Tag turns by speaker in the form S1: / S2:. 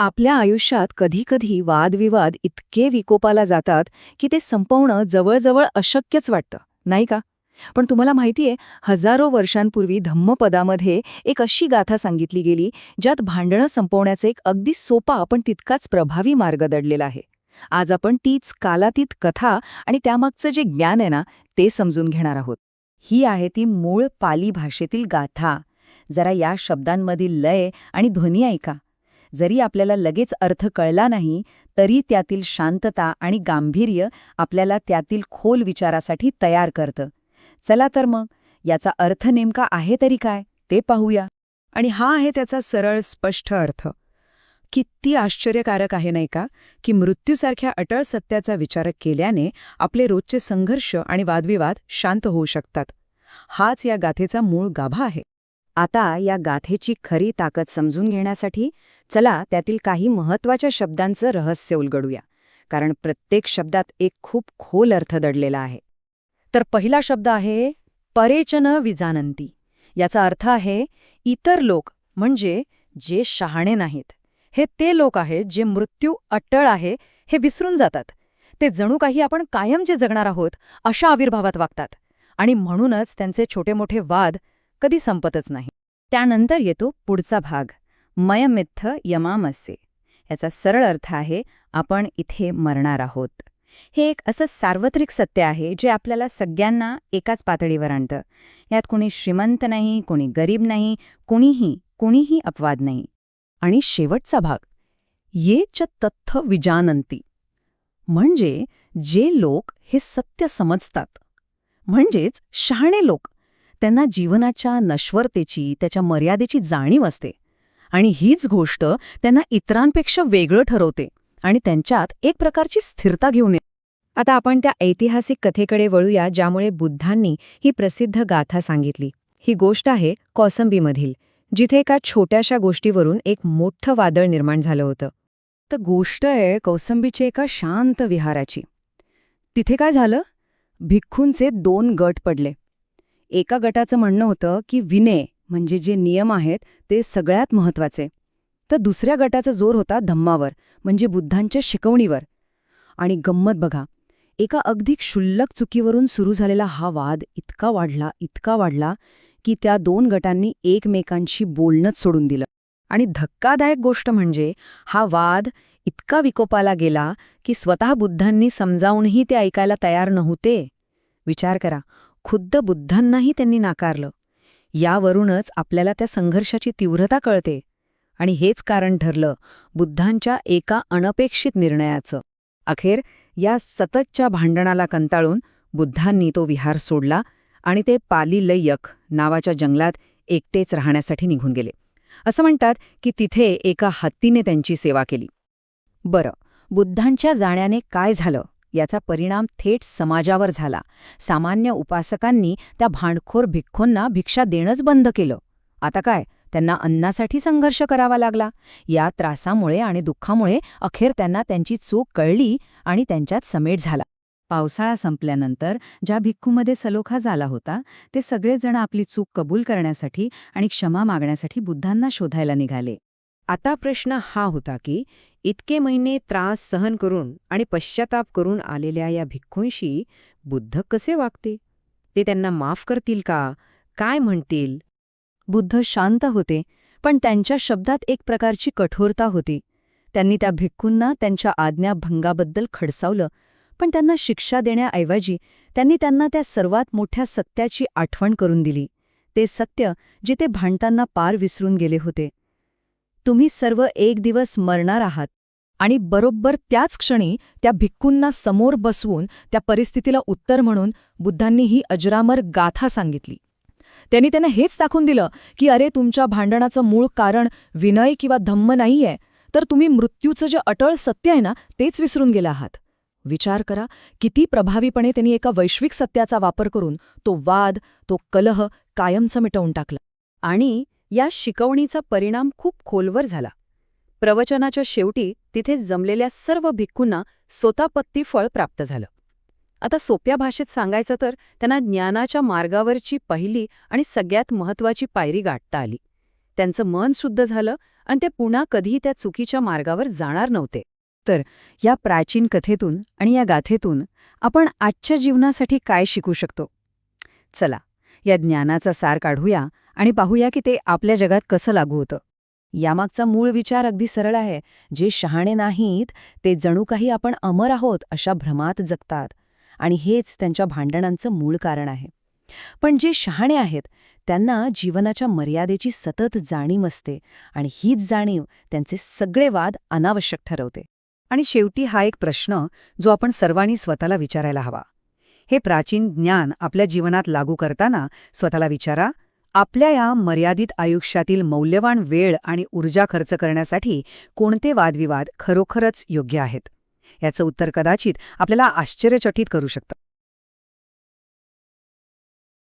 S1: आपल्या आयुष्यात कधीकधी वादविवाद इतके विकोपाला जातात की ते संपवणं जवळजवळ अशक्यच वाटतं नाही का? पण तुम्हाला माहितीये हजारो वर्षांपूर्वी धम्मपदामध्ये एक अशी गाथा सांगितली गेली ज्यात भांडणं संपवण्याचा एक अगदी सोपा पण तितकाच प्रभावी मार्ग दडलेला आहे. आज आपण तीच कालातीत कथा आणि त्यामागचं जे ज्ञान आहे ना ते समजून घेणार आहोत.
S2: ही आहे ती मूळ पाली भाषेतील गाथा. जरा या शब्दांमधील लय आणि ध्वनी ऐका. जरी आपल्याला लगेच अर्थ कळला नाही तरी त्यातील शांतता आणि गांभीर्य आपल्याला त्यातील खोल विचारासाठी तयार करतं. चला तर मग याचा अर्थ नेमका आहे तरी काय ते पाहूया.
S3: आणि हा आहे त्याचा सरळ स्पष्ट अर्थ. किती आश्चर्यकारक आहे नाही का की मृत्यूसारख्या अटळ सत्याचा विचार केल्याने आपले रोजचे संघर्ष आणि वादविवाद शांत होऊ शकतात. हाच या गाथेचा मूळ गाभा आहे.
S2: आता या गाथेची खरी ताकद समजून घेण्यासाठी चला त्यातील काही महत्त्वाच्या शब्दांचं रहस्य उलगडूया कारण प्रत्येक शब्दात एक खूप खोल अर्थ दडलेला आहे.
S1: तर पहिला शब्द आहे परेचन विजानंती. याचा अर्थ आहे इतर लोक म्हणजे जे शहाणे नाहीत. हे ते लोक आहेत जे मृत्यू अट्टळ आहे हे विसरून जातात. ते जणू काही आपण कायम जे जगणार आहोत अशा आविर्भावात वागतात. आणि म्हणूनच त्यांचे छोटे मोठे वाद कधी संपतच नाही.
S2: त्यानंतर येतो पुढचा भाग. मयमित्थ यमामसे. याचा सरळ अर्थ आहे आपण इथे मरणार आहोत. हे एक असं सार्वत्रिक सत्य आहे जे आपल्याला सगळ्यांना एकाच पातळीवर आणतं. यात कुणी श्रीमंत नाही कुणी गरीब नाही कुणीही कुणीही अपवाद नाही.
S3: आणि शेवटचा भाग. ये च तथ्थ विजानंती. म्हणजे जे लोक हे सत्य समजतात. म्हणजेच शहाणे लोक. त्यांना जीवनाच्या नश्वरतेची त्याच्या मर्यादेची जाणीव असते. आणि हीच गोष्ट त्यांना इतरांपेक्षा वेगळं ठरवते आणि त्यांच्यात एक प्रकारची स्थिरता घेऊन येते.
S2: आता आपण त्या ऐतिहासिक कथेकडे वळूया ज्यामुळे बुद्धांनी ही प्रसिद्ध गाथा सांगितली. ही गोष्ट आहे कौसंबीमधील जिथे एका छोट्याशा गोष्टीवरून एक मोठं वादळ निर्माण झालं होतं.
S3: तर गोष्ट आहे कौसंबीच्या एका शांत विहाराची. तिथे काय झालं? भिक्खूंचे दोन गट पडले. एका गटाचं म्हणणं होतं की विनय म्हणजे जे नियम आहेत ते सगळ्यात महत्त्वाचे तर दुसऱ्या गटाचा जोर होता धम्मावर म्हणजे बुद्धांच्या शिकवणीवर. आणि गंमत बघा एका अगदी क्षुल्लक चुकीवरून सुरू झालेला हा वाद इतका वाढला इतका वाढला की त्या दोन गटांनी एकमेकांशी बोलणंच सोडून दिलं. आणि धक्कादायक गोष्ट म्हणजे हा वाद इतका विकोपाला गेला की स्वतः बुद्धांनी समजावूनही ते ऐकायला तयार नव्हते. विचार करा खुद्द बुद्धांनाही त्यांनी नाकारलं. यावरूनच आपल्याला त्या संघर्षाची तीव्रता कळते आणि हेच कारण ठरलं बुद्धांच्या एका अनपेक्षित निर्णयाचं. अखेर या सततच्या भांडणाला कंटाळून बुद्धांनी तो विहार सोडला आणि ते पाली लय्यक नावाच्या जंगलात एकटेच राहण्यासाठी निघून गेले. असं म्हणतात की तिथे एका हत्तीने त्यांची सेवा केली. बरं बुद्धांच्या जाण्याने काय झालं? याचा परिणाम थेट समाजावर झाला. सामान्य उपासकांनी त्या भांडखोर भिक्खोंना भिक्षा देणंच बंद केलं. आता काय? त्यांना अन्नासाठी संघर्ष करावा लागला. या त्रासामुळे आणि दुःखामुळे अखेर त्यांना त्यांची चूक कळली आणि त्यांच्यात समेट झाला. पावसाळा संपल्यानंतर ज्या भिक्खूमध्ये सलोखा झाला होता ते सगळेजण आपली चूक कबूल करण्यासाठी आणि क्षमा मागण्यासाठी बुद्धांना शोधायला निघाले. आता प्रश्न हा होता की इतके महिने त्रास सहन करून आणि पश्चाताप करून आलेल्या या भिक्खूंशी बुद्ध कसे वागते ते त्यांना माफ करतील का? काय म्हणतील?
S1: बुद्ध शांत होते पण त्यांच्या शब्दात एक प्रकारची कठोरता होती. त्यांनी त्या भिक्खूंना त्यांच्या आज्ञाभंगाबद्दल खडसावलं पण त्यांना शिक्षा देण्याऐवजी त्यांनी त्यांना त्या सर्वात मोठ्या सत्याची आठवण करून दिली. ते सत्य जिथे भांडताना पार विसरून गेले होते. तुम्ही सर्व एक दिवस मरणार आहात. आणि बरोबर त्याच क्षणी त्या भिक्खूंना समोर बसवून त्या परिस्थितीला उत्तर म्हणून बुद्धांनी ही अजरामर गाथा सांगितली. त्यांनी त्यांना हेच दाखवून दिलं की अरे तुमच्या भांडणाचं मूळ कारण विनय किंवा धम्म नाहीये. तर तुम्ही मृत्यूचं जे अटळ सत्य आहे ना तेच विसरून गेला आहात. विचार करा किती प्रभावीपणे त्यांनी एका वैश्विक सत्याचा वापर करून तो वाद तो कलह कायमचा मिटवून टाकला. आणि या शिकवणीचा परिणाम खूप खोलवर झाला. प्रवचनाच्या शेवटी तिथे जमलेल्या सर्व भिक्खूंना सोतापत्ती फळ प्राप्त झालं. आता सोप्या भाषेत सांगायचं तर त्यांना ज्ञानाच्या मार्गावरची पहिली आणि सगळ्यात महत्वाची पायरी गाठता आली.
S3: त्यांचं मन शुद्ध झालं आणि ते पुन्हा कधीही त्या चुकीच्या मार्गावर जाणार नव्हते.
S2: तर या प्राचीन कथेतून आणि या गाथेतून आपण आजच्या जीवनासाठी काय शिकू शकतो? चला या ज्ञानाचा सार काढूया आणि पाहूया की ते आपल्या जगात कसं लागू होतं. यामागचा मूळ विचार अगदी सरळ आहे जे शहाणे नाहीत ते जणू काही आपण अमर आहोत अशा भ्रमात जगतात. आणि हेच त्यांच्या भांडणांचं मूळ कारण आहे. पण जे शहाणे आहेत त्यांना जीवनाच्या मर्यादेची सतत जाणीव असते आणि हीच जाणीव त्यांचे सगळे वाद अनावश्यक ठरवते.
S3: आणि शेवटी हा एक प्रश्न जो आपण सर्वांनी स्वतःला विचारायला हवा. हे प्राचीन ज्ञान आपल्या जीवनात लागू करताना स्वतःला विचारा आपल्या या मर्यादित आयुष्यातील मौल्यवान वेळ आणि ऊर्जा खर्च करण्यासाठी कोणते वादविवाद खरोखरच योग्य आहेत? याचं उत्तर कदाचित आपल्याला आश्चर्यचकित करू शकतं.